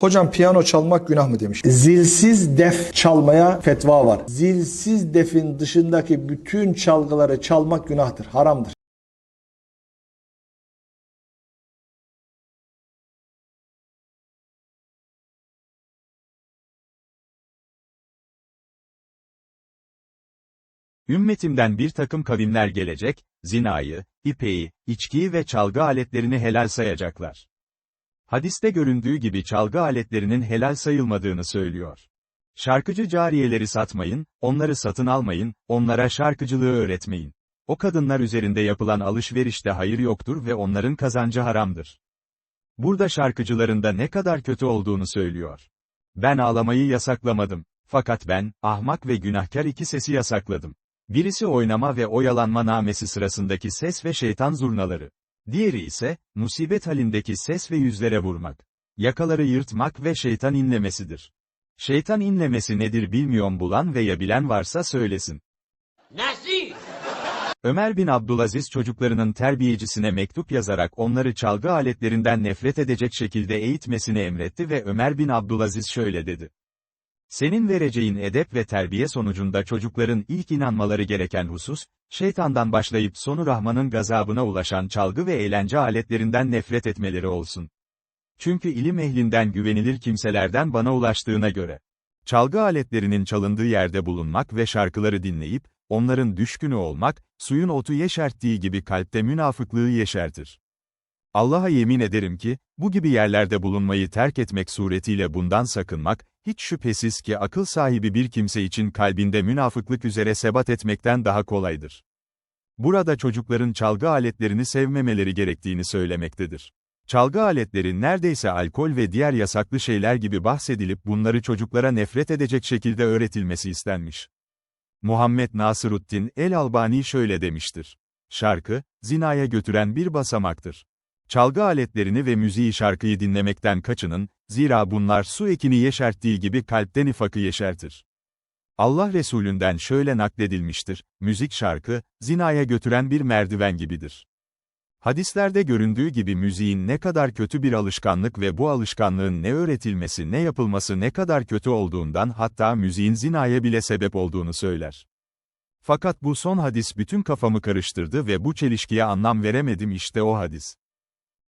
Hocam piyano çalmak günah mı demiş. Zilsiz def çalmaya fetva var. Zilsiz defin dışındaki bütün çalgıları çalmak günahtır, haramdır. Ümmetimden bir takım kavimler gelecek, zinayı, ipeyi, içkiyi ve çalgı aletlerini helal sayacaklar. Hadiste göründüğü gibi çalgı aletlerinin helal sayılmadığını söylüyor. Şarkıcı cariyeleri satmayın, onları satın almayın, onlara şarkıcılığı öğretmeyin. O kadınlar üzerinde yapılan alışverişte hayır yoktur ve onların kazancı haramdır. Burada şarkıcıların da ne kadar kötü olduğunu söylüyor. Ben ağlamayı yasaklamadım. Fakat ben, ahmak ve günahkar iki sesi yasakladım. Birisi oynama ve oyalanma namesi sırasındaki ses ve şeytan zurnaları. Diğeri ise, musibet halindeki ses ve yüzlere vurmak. Yakaları yırtmak ve şeytan inlemesidir. Şeytan inlemesi nedir bilmiyorum bulan veya bilen varsa söylesin. Nasıl? Ömer bin Abdülaziz çocuklarının terbiyecisine mektup yazarak onları çalgı aletlerinden nefret edecek şekilde eğitmesini emretti ve Ömer bin Abdülaziz şöyle dedi. Senin vereceğin edep ve terbiye sonucunda çocukların ilk inanmaları gereken husus, şeytandan başlayıp sonu Rahman'ın gazabına ulaşan çalgı ve eğlence aletlerinden nefret etmeleri olsun. Çünkü ilim ehlinden güvenilir kimselerden bana ulaştığına göre, çalgı aletlerinin çalındığı yerde bulunmak ve şarkıları dinleyip, onların düşkünü olmak, suyun otu yeşerttiği gibi kalpte münafıklığı yeşertir. Allah'a yemin ederim ki, bu gibi yerlerde bulunmayı terk etmek suretiyle bundan sakınmak, hiç şüphesiz ki akıl sahibi bir kimse için kalbinde münafıklık üzere sebat etmekten daha kolaydır. Burada çocukların çalgı aletlerini sevmemeleri gerektiğini söylemektedir. Çalgı aletleri neredeyse alkol ve diğer yasaklı şeyler gibi bahsedilip bunları çocuklara nefret edecek şekilde öğretilmesi istenmiş. Muhammed Nasıruddin El-Albani şöyle demiştir. Şarkı, zinaya götüren bir basamaktır. Çalgı aletlerini ve müziği şarkıyı dinlemekten kaçının, zira bunlar su ekini yeşerttiği gibi kalpten ifakı yeşertir. Allah Resulünden şöyle nakledilmiştir, müzik şarkı, zinaya götüren bir merdiven gibidir. Hadislerde göründüğü gibi müziğin ne kadar kötü bir alışkanlık ve bu alışkanlığın ne öğretilmesi ne yapılması ne kadar kötü olduğundan hatta müziğin zinaya bile sebep olduğunu söyler. Fakat bu son hadis bütün kafamı karıştırdı ve bu çelişkiye anlam veremedim işte o hadis.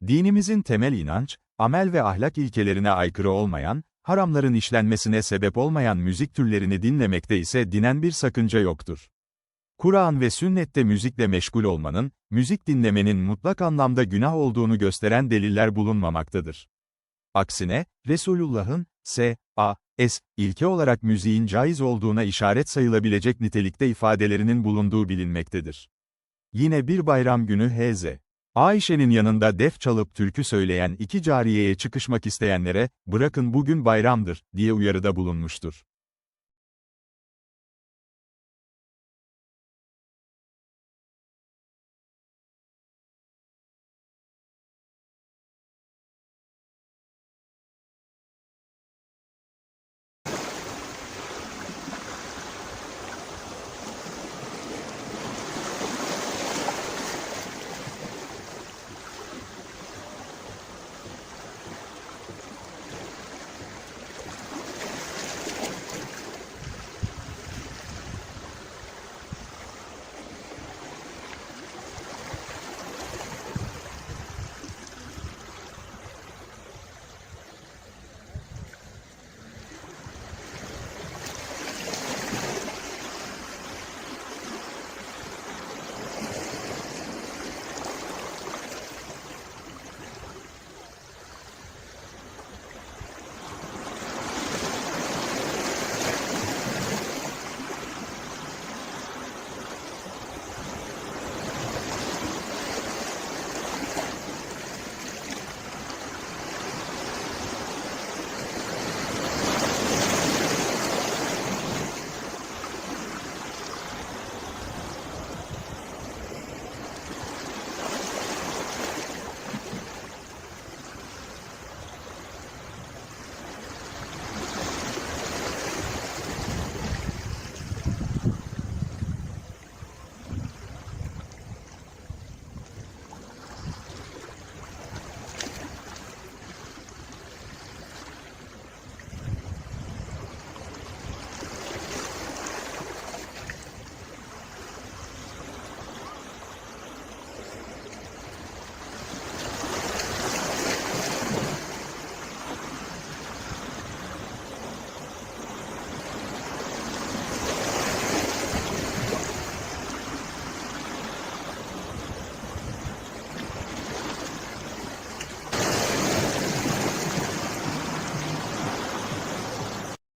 Dinimizin temel inanç, amel ve ahlak ilkelerine aykırı olmayan, haramların işlenmesine sebep olmayan müzik türlerini dinlemekte ise dinen bir sakınca yoktur. Kur'an ve sünnette müzikle meşgul olmanın, müzik dinlemenin mutlak anlamda günah olduğunu gösteren deliller bulunmamaktadır. Aksine, Resulullah'ın, S, A, S, ilke olarak müziğin caiz olduğuna işaret sayılabilecek nitelikte ifadelerinin bulunduğu bilinmektedir. Yine bir bayram günü H.Z. Ayşe'nin yanında def çalıp türkü söyleyen iki cariyeye çıkışmak isteyenlere, bırakın bugün bayramdır, diye uyarıda bulunmuştur.